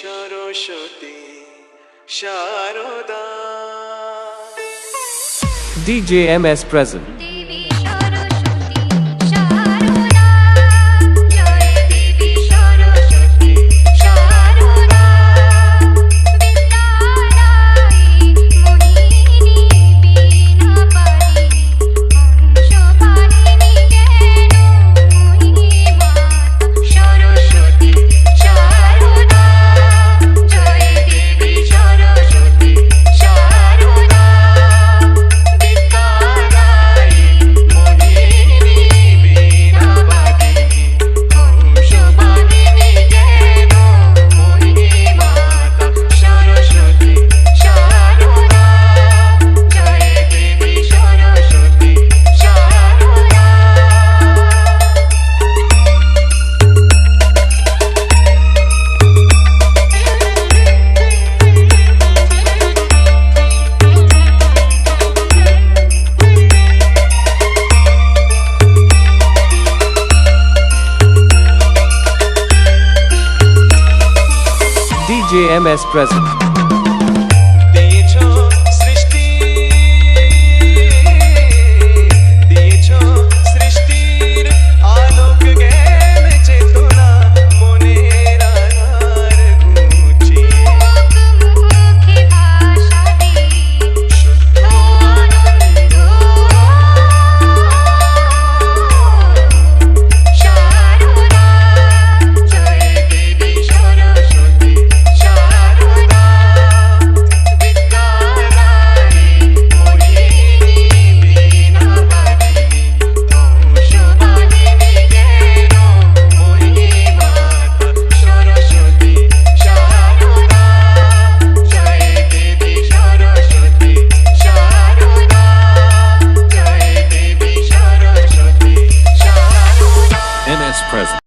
Saraswati Sharada DJ MS present. JMS present. present.